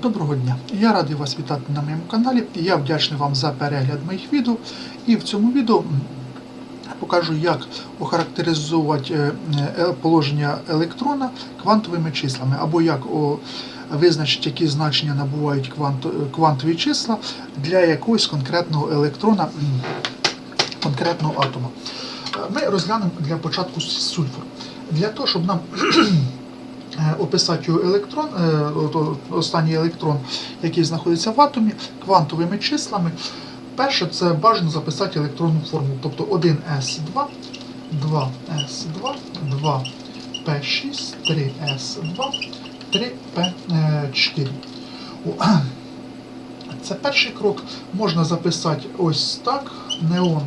Доброго дня! Я радий вас вітати на моєму каналі. Я вдячний вам за перегляд моїх відео. І в цьому відео покажу, як охарактеризувати е, е, положення електрона квантовими числами, або як визначити, які значення набувають квант, квантові числа для якогось конкретного електрона, конкретного атома. Е, Ми розглянемо для початку сульфур. Для того, щоб нам е, описати його електрон, е, останній електрон, який знаходиться в атомі, квантовими числами. Перше, це бажано записати електронну формулу, тобто 1s2, 2s2, 2p6, 3s2, 3p4. Це перший крок. Можна записати ось так, неон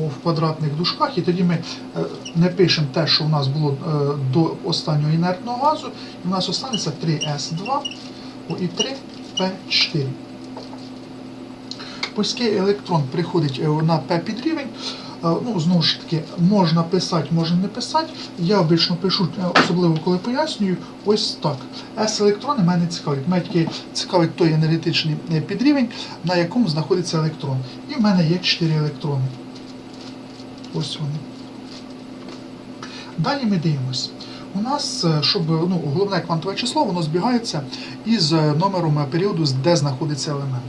в квадратних дужках, і тоді ми е, не пишемо те, що у нас було е, до останнього інертного газу, і у нас останеться 3s2 і 3p4. Оскільки електрон приходить е, на P підрівень, ну, знову ж таки, можна писати, можна не писати. Я обично пишу, особливо коли пояснюю, ось так. S-електрони мене цікавить. Мене тільки цікавить той енергетичний підрівень, на якому знаходиться електрон. І в мене є 4 електрони. Ось вони. Далі ми дивимось. У нас, е, щоб ну, головне квантове число, воно збігається із е, номером е, періоду, де знаходиться елемент.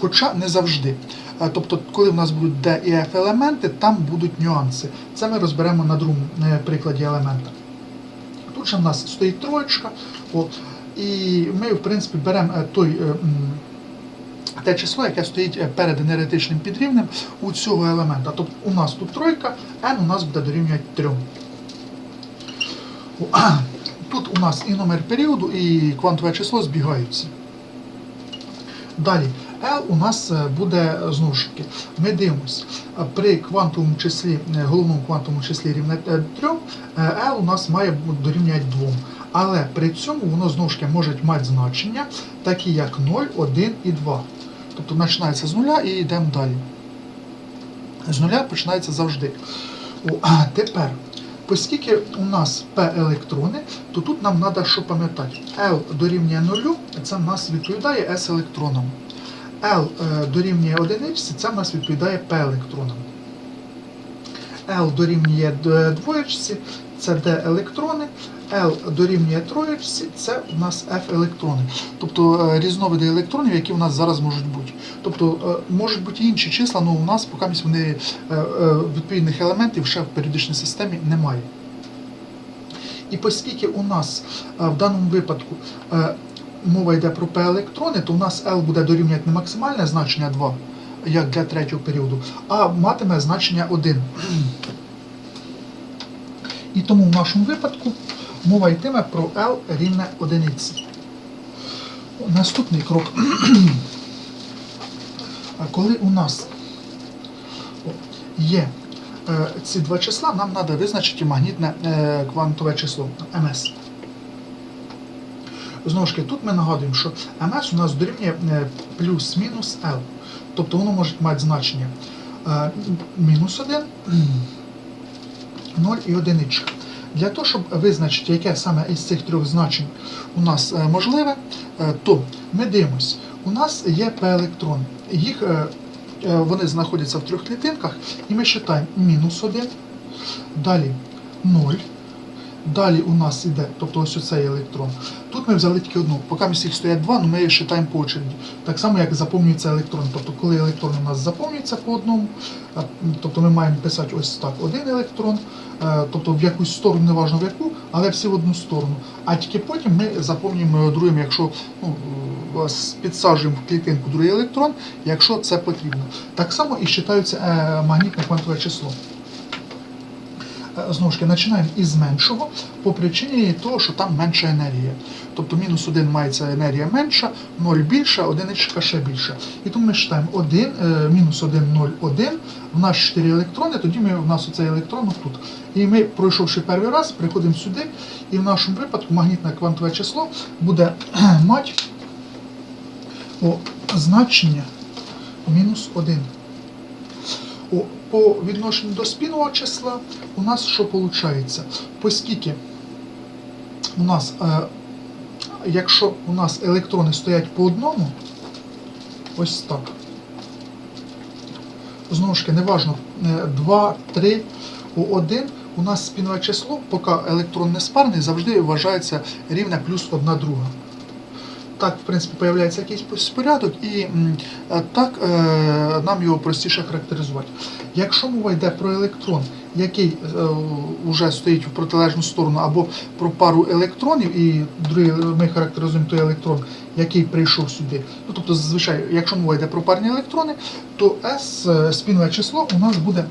Хоча не завжди. Е, Тобто, коли в нас будуть D і F елементи, там будуть нюанси. Це ми розберемо на другому е, прикладі елемента. Тут же в нас стоїть троєчка, і ми, в принципі, беремо е, той. Те число, яке стоїть е, перед енергетичним підрівнем у цього елемента. Тобто у нас тут тройка, n у нас буде дорівнювати 3. Тут у нас і номер періоду, і квантове число збігаються. Далі, L у нас е, буде знову ж таки, ми дивимося, при квантовому числі, е, головному квантовому числі рівне 3, L у нас має дорівнювати 2. Але при цьому воно знову ж таки може мати значення, такі як 0, 1 і 2. Тобто починається з нуля і йдемо далі. З нуля починається завжди. О, а тепер, оскільки у нас P електрони, то тут нам треба що пам'ятати. L дорівнює нулю, це в нас відповідає S електронам. L е, дорівнює одиниці, це в нас відповідає P електронам. L дорівнює двоєчці, це D електрони. L дорівнює троєчці, це у нас F електрони. Тобто е, різновиди електронів, які у нас зараз можуть бути. Тобто е, можуть бути інші числа, але у нас поки вони е, відповідних елементів ще в періодичній системі немає. І оскільки у нас в даному випадку мова йде про P-електрони, то у нас L буде дорівнювати не максимальне значення 2, як для третього періоду, а матиме значення 1. І тому в нашому випадку мова йтиме про L рівне одиниці. Наступний крок. Коли у нас є е, ці два числа, нам треба визначити магнітне е, квантове число МС. Знову ж таки, тут ми нагадуємо, що МС у нас дорівнює е, плюс-мінус L. Тобто воно може мати значення мінус 1, 0 і одиничка. Для того, щоб визначити, яке саме із цих трьох значень у нас е, можливе, е, то ми дивимось, у нас є P-електрон. Їх е, вони знаходяться в трьох клітинках, і ми вважаємо мінус 1, далі 0, далі у нас іде, тобто ось оцей електрон. Тут ми взяли тільки одну, поки їх стоять два, ну ми їх вважаємо по очереді. Так само, як заповнюється електрон. Тобто, коли електрон у нас заповнюється по одному, тобто ми маємо писати ось так один електрон, е, тобто в якусь сторону, неважно в яку, але всі в одну сторону. А тільки потім ми заповнюємо другим, якщо ну, підсаджуємо в клітинку другий електрон, якщо це потрібно. Так само і вважається е, магнітне квантове число. Е, Знову ж таки, починаємо із меншого по причині того, що там менша енергія. Тобто мінус 1 мається енергія менша, 0 більша, одиничка ще більша. І тому ми вважаємо 1, е, мінус 1, 0, 1, в нас 4 електрони, тоді ми, в нас оцей електрон тут. І ми, пройшовши перший раз, приходимо сюди, і в нашому випадку магнітне квантове число буде мати о, значення мінус 1. О, по відношенню до спінного числа у нас що виходить? Оскільки у нас е, якщо у нас електрони стоять по одному, ось так. Знову ж таки, неважно, 2, 3, 1, у нас спінове число, поки електрон не спарний, завжди вважається рівне плюс одна друга. Так, в принципі, появляється якийсь порядок, і е, так е, нам його простіше характеризувати. Якщо мова йде про електрон, який вже стоїть в протилежну сторону, або про пару електронів, і ми характеризуємо той електрон, який прийшов сюди. Ну, тобто, зазвичай, якщо мова йде про парні електрони, то S, е, спінове число, у нас буде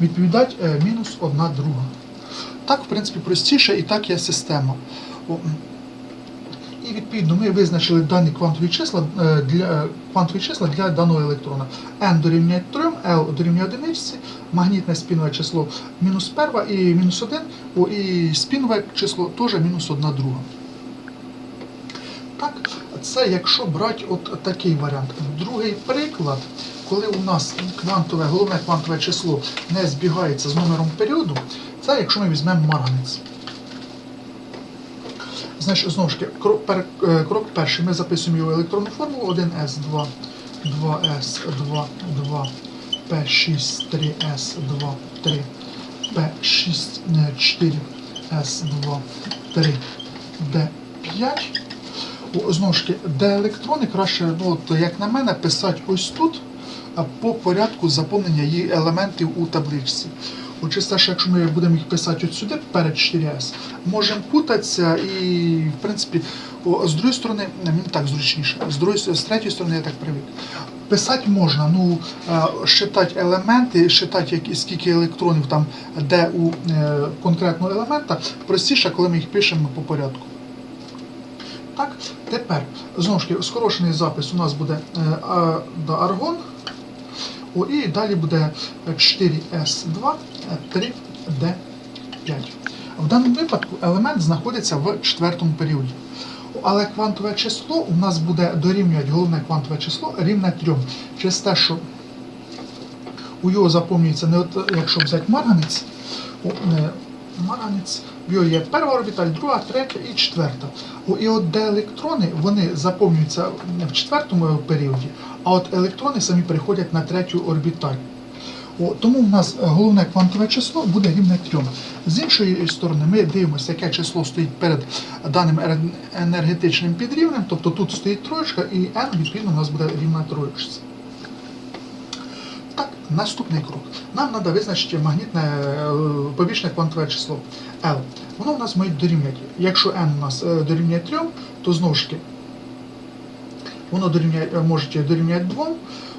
відповідати е, мінус одна друга. Так, в принципі, простіше і так є система. Відповідно ми визначили дані квантові числа е, для квантові числа для даного електрона. n дорівнює 3, L дорівнює 1, магнітне спінове число мінус перва і мінус 1, і спінове число теж мінус 1 друга. Так, це якщо брати от такий варіант. Другий приклад, коли у нас квантове, головне квантове число не збігається з номером періоду, це якщо ми візьмемо марганець. Значить, знову ж таки, крок, пер, е, крок перший. Ми записуємо його електронну формулу 1С2, 2С2, 2, P6, 3С2, 3, P6, 4, С2, 3, Д5. Знову ж таки, де електрони краще, ну, от, як на мене, писати ось тут по порядку заповнення її елементів у табличці. Чисто, що якщо ми будемо їх писати от сюди перед 4С, можемо путатися і, в принципі, о, з другої сторони, мені так зручніше, з другої з третьої сторони я так привик. Писати можна, ну е, считати елементи, считати скільки електронів там де у е, конкретного елемента, простіше, коли ми їх пишемо по порядку. Так, тепер знову ж таки скорочений запис у нас буде е, а, да, аргон. І далі буде 4С2, 3D5. В даному випадку елемент знаходиться в четвертому періоді. Але квантове число у нас буде дорівнювати головне квантове число рівне 3. Через те, що у його заповнюється не от, якщо взяти марганець, о, не, марганець, в його є перша орбіталь, друга, третя і четверта. І от де електрони вони заповнюються в четвертому періоді, а от електрони самі переходять на третю орбіталь. О, тому у нас головне квантове число буде рівне 3. З іншої сторони, ми дивимося, яке число стоїть перед даним енергетичним підрівнем, тобто тут стоїть троєчка, і n відповідно у нас буде рівна троєчці. Наступний крок. Нам треба визначити магнітне е, побічне квантове число L. Воно у нас має дорівняти. Якщо n у нас е, дорівнює 3, то знову ж таки воно е, може дорівнювати 2.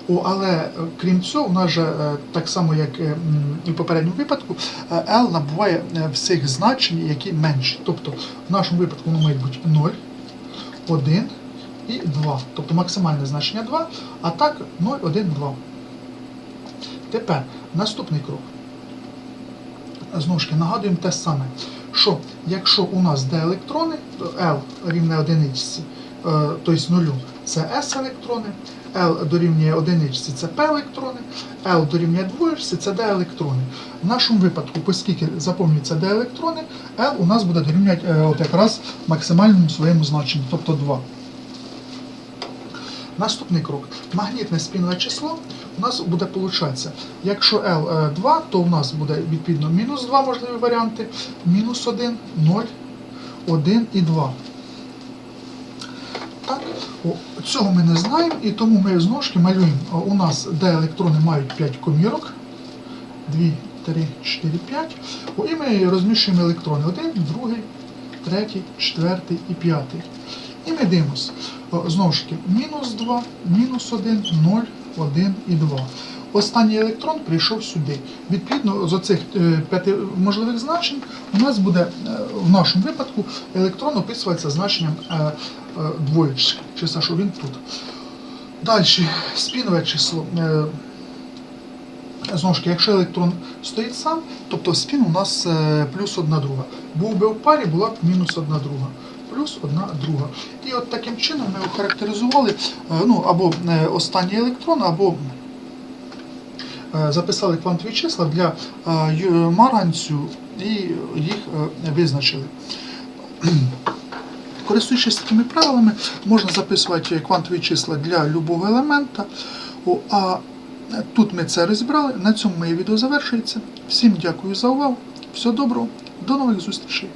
О, але крім цього, у нас же так само, як і в попередньому випадку, L набуває всіх значень, які менші. Тобто в нашому випадку воно має бути 0, 1 і 2. Тобто максимальне значення 2, а так 0, 1, 2. Тепер наступний крок. Знову ж таки, нагадуємо те саме, що якщо у нас де електрони, то L рівне одиниці, е, тобто нулю, це S електрони, L дорівнює одиниці, це P електрони, L дорівнює двоєчці, це D електрони. В нашому випадку, оскільки заповнюються D електрони, L у нас буде дорівнювати е, от якраз максимальному своєму значенню, тобто 2. Наступний крок. Магнітне спінне число у нас буде получатися. Якщо L 2, то у нас буде відповідно мінус 2 можливі варіанти, мінус 1, 0, 1 і 2. Так, о, цього ми не знаємо, і тому ми знову ж малюємо. У нас де електрони мають 5 комірок. 2, 3, 4, 5. О, і ми розміщуємо електрони. 1, 2, 3, 4 і 5. І ми дивимося. Знову ж таки, мінус 2, мінус 1, 0, 1 і 2. Останній електрон прийшов сюди. Відповідно, з оцих е, п'яти можливих значень у нас буде е, в нашому випадку електрон описується значенням е, двоєчки, чисто, що він тут. Далі, спінове число. Знову ж таки, якщо електрон стоїть сам, тобто спін у нас плюс одна друга. Був би в парі, була б мінус одна друга. Плюс одна друга. І от таким чином ми охарактеризували е, ну, або е, останній електрон, або е, записали квантові числа для ю- марганцю і їх визначили. Користуючись такими правилами, можна записувати квантові числа для любого елемента. А тут ми це розібрали. На цьому моє відео завершується. Всім дякую за увагу. Всього доброго, до нових зустрічей.